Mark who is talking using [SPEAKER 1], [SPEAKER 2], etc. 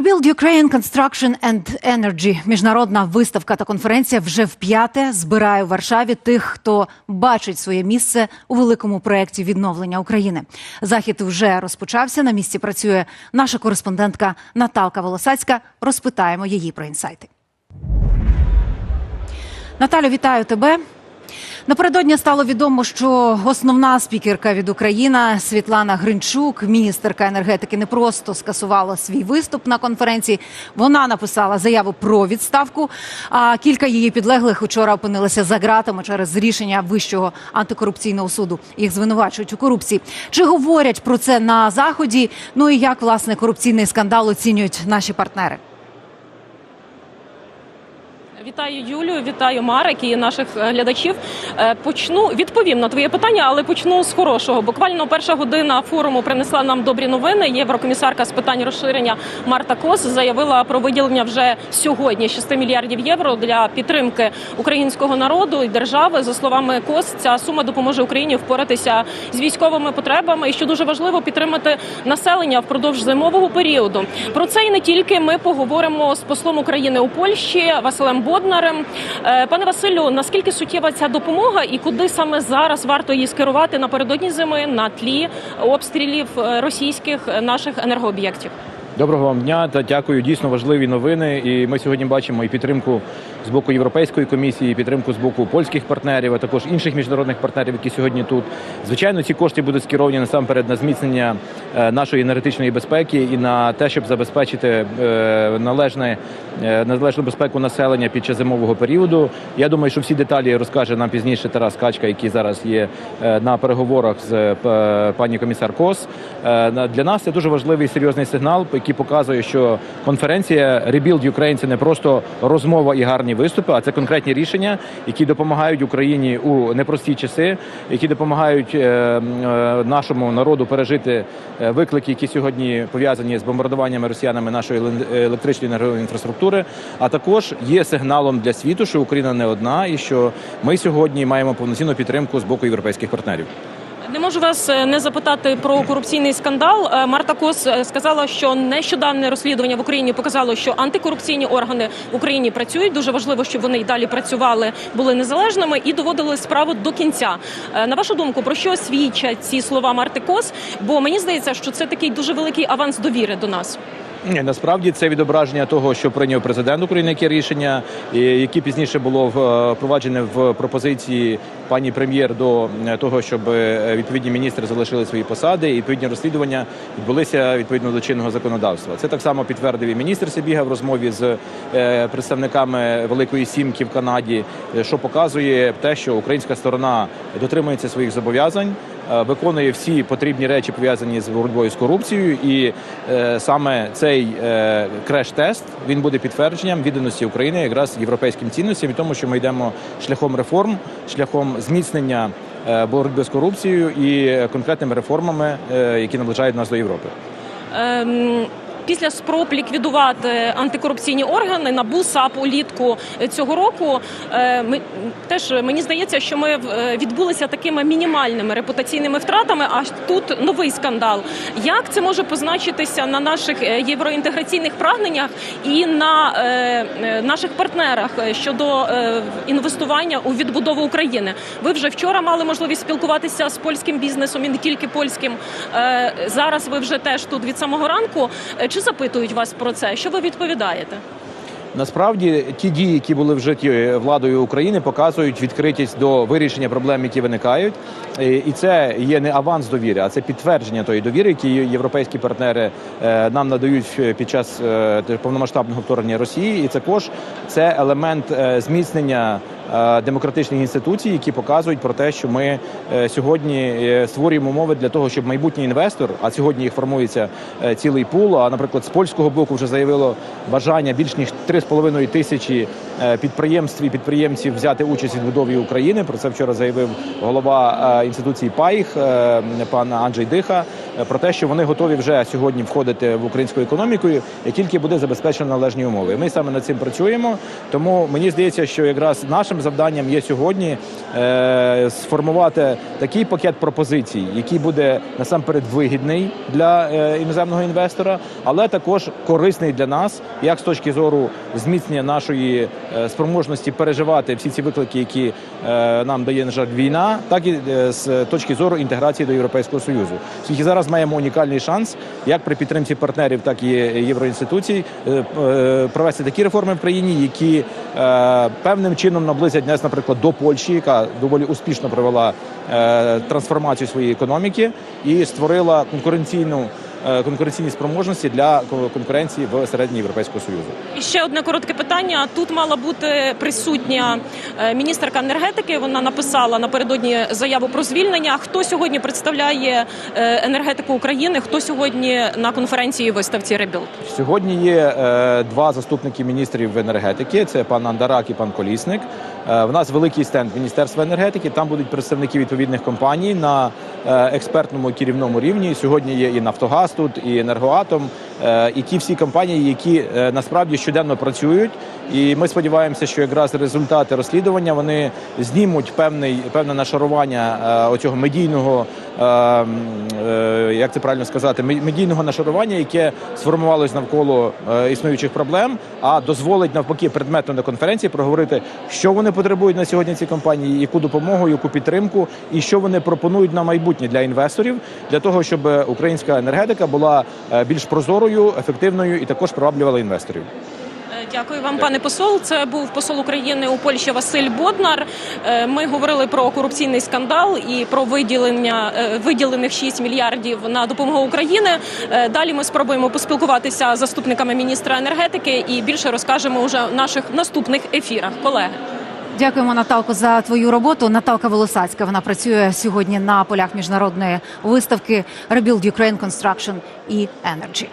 [SPEAKER 1] Rebuild Ukraine Construction and Energy – міжнародна виставка та конференція вже вп'яте збирає у Варшаві тих, хто бачить своє місце у великому проєкті відновлення України. Захід вже розпочався. На місці працює наша кореспондентка Наталка Волосацька. Розпитаємо її про інсайти. Наталю, вітаю тебе. Напередодні стало відомо, що основна спікерка від України Світлана Гринчук, міністерка енергетики, не просто скасувала свій виступ на конференції. Вона написала заяву про відставку. А кілька її підлеглих учора опинилися за ґратами через рішення вищого антикорупційного суду. Їх звинувачують у корупції. Чи говорять про це на заході? Ну і як власне корупційний скандал оцінюють наші партнери?
[SPEAKER 2] Вітаю Юлію, вітаю Марek і наших е, глядачів. Е, Почну відповім на твоє питання, але почну з хорошого. Буквально перша година форуму принесла нам добрі новини. Єврокомісарка з питань розширення Марта Кос заявила про виділення вже сьогодні 6 мільярдів євро для підтримки українського народу і держави. За словами Кос, ця сума допоможе Україні впоратися з військовими потребами. І що дуже важливо підтримати населення впродовж зимового періоду. Про це і не тільки ми поговоримо з послом України у Польщі Василем Боднарем. Е, Пане Василю, наскільки суттєва ця допомога і куди саме зараз варто її скерувати напередодні зими на тлі обстрілів е, російських е, наших енергооб'єктів?
[SPEAKER 3] Доброго вам дня та дякую. Дійсно важливі новини. І ми сьогодні бачимо і підтримку з боку Європейської комісії, і підтримку з боку польських партнерів, а також інших міжнародних партнерів, які сьогодні тут. Звичайно, ці кошти будуть скеровані насамперед на зміцнення е, нашої енергетичної безпеки і на те, щоб забезпечити е, належне е, належну безпеку населення під час зимового періоду. Я думаю, що всі деталі розкаже нам пізніше Тарас Качка, який зараз є на переговорах з пані комісар Кос. Для нас це дуже важливий серйозний сигнал, який показує, що конференція Rebuild Ukraine – це не просто розмова і гарні виступи, а це конкретні рішення, які допомагають Україні у непрості часи, які допомагають е, е, нашому народу пережити е, виклики, які сьогодні пов'язані з бомбардуваннями росіянами нашої електричної енергоінфраструктури, інфраструктури. А також є сигналом для світу, що Україна не одна, і що ми сьогодні маємо повноцінну підтримку з боку європейських партнерів.
[SPEAKER 2] Не можу вас е, не запитати про корупційний скандал. Е, Марта Кос е, сказала, що нещодавне розслідування в Україні показало, що антикорупційні органи в Україні працюють. Дуже важливо, щоб вони й далі працювали, були незалежними і доводили справу до кінця. На вашу думку, про що свідчать ці слова Марти Кос? Бо мені здається, що це такий дуже великий аванс довіри до нас.
[SPEAKER 3] Ні, насправді це відображення того, що прийняв президент України, яке рішення, яке пізніше було впроваджене в пропозиції пані прем'єр до е, того, щоб е, відповідні міністри залишили свої посади, і відповідні розслідування відбулися відповідно до чинного законодавства. Це так само підтвердив і міністр Сибіга в розмові з е, представниками Великої Сімки в Канаді, е, що показує те, що українська сторона дотримується своїх зобов'язань. Е, Виконує всі потрібні речі пов'язані з боротьбою з корупцією, і е, саме цей е, креш-тест він буде підтвердженням відданості України якраз європейським цінностям і тому, що ми йдемо шляхом реформ, шляхом зміцнення боротьби з корупцією і конкретними реформами, які наближають нас до Європи.
[SPEAKER 2] Ем, Після спроб ліквідувати антикорупційні органи НАБУ, САП улітку цього року е, ми теж мені здається, що ми е, відбулися такими мінімальними репутаційними втратами. А тут новий скандал. Як це може позначитися на наших е, євроінтеграційних прагненнях і на е, е, наших партнерах е, щодо е, інвестування у відбудову України? Ви вже вчора мали можливість спілкуватися з польським бізнесом і не тільки польським. Е, Зараз ви вже теж тут від самого ранку. Е, Чи запитують вас про це? Що ви відповідаєте?
[SPEAKER 3] Насправді ті дії, які були вжиті владою України, показують відкритість до вирішення проблем, які виникають, І- і це є не аванс довіри, а це підтвердження тої довіри, які європейські партнери е, нам надають під час е, повномасштабного вторгнення Росії. І також це елемент е, зміцнення е, демократичних інституцій, які показують про те, що ми е, сьогодні е, створюємо умови для того, щоб майбутній інвестор, а сьогодні їх формується е, цілий пул. А наприклад, з польського боку вже заявило бажання більш ніж 3,5 тисячі е, підприємств і підприємців взяти участь у відбудові України. Про це вчора заявив голова е, інституції ПАїх е, пан Анджей Диха. е, Про те, що вони готові вже сьогодні входити в українську економіку, як тільки буде забезпечено належні умови. Ми саме над цим працюємо. Тому мені здається, що якраз нашим завданням є сьогодні е, сформувати такий пакет пропозицій, який буде насамперед вигідний для е, іноземного інвестора, але також корисний для нас, як з точки зору зміцнення нашої е, спроможності переживати всі ці виклики, які е, нам дає на жаль війна, так і е, з точки зору інтеграції до Європейського союзу. Оскільки зараз маємо унікальний шанс, як при підтримці партнерів, так і євроінституцій, е, е, провести такі реформи в країні, які е, певним чином наблизять нас, наприклад, до Польщі, яка доволі успішно провела е, трансформацію своєї економіки і створила конкуренційну. Е, Конкуренційні спроможності для ко- конкуренції в середньої Європейського союзу.
[SPEAKER 2] І ще одне коротке питання. Тут мала бути присутня е, міністерка енергетики. Вона написала напередодні заяву про звільнення. Хто сьогодні представляє е, енергетику України? Хто сьогодні на конференції виставці Ребілд?
[SPEAKER 3] Сьогодні є два заступники міністрів енергетики. Це пан Андарак і пан Колісник. В нас великий стенд Міністерства енергетики. Там будуть представники відповідних компаній на експертному керівному рівні. Сьогодні є і Нафтогаз тут, і Енергоатом, е, і ті всі компанії, які е, насправді щоденно працюють. І ми сподіваємося, що якраз результати розслідування вони знімуть певний певне нашарування е, оцього медійного, е, е, як це правильно сказати, медійного нашарування, яке сформувалось навколо е, існуючих проблем, а дозволить навпаки предметно на конференції проговорити, що вони потребують на сьогодні ці компанії, яку допомогу, яку підтримку, і що вони пропонують на майбутнє для інвесторів, для того, щоб українська енергетика була е, більш прозорою, ефективною і також приваблювала інвесторів.
[SPEAKER 2] Дякую вам, пане посол. Це був посол України у Польщі Василь Боднар. Е, Ми говорили про корупційний скандал і про виділення е, виділених 6 мільярдів на допомогу Україні. Е, Далі ми спробуємо поспілкуватися з заступниками міністра енергетики і більше розкажемо уже в наших наступних ефірах. Колеги.
[SPEAKER 1] Дякуємо, Наталко, за твою роботу. Наталка Волосацька. Вона працює сьогодні на полях міжнародної виставки Rebuild Ukraine Construction і Energy.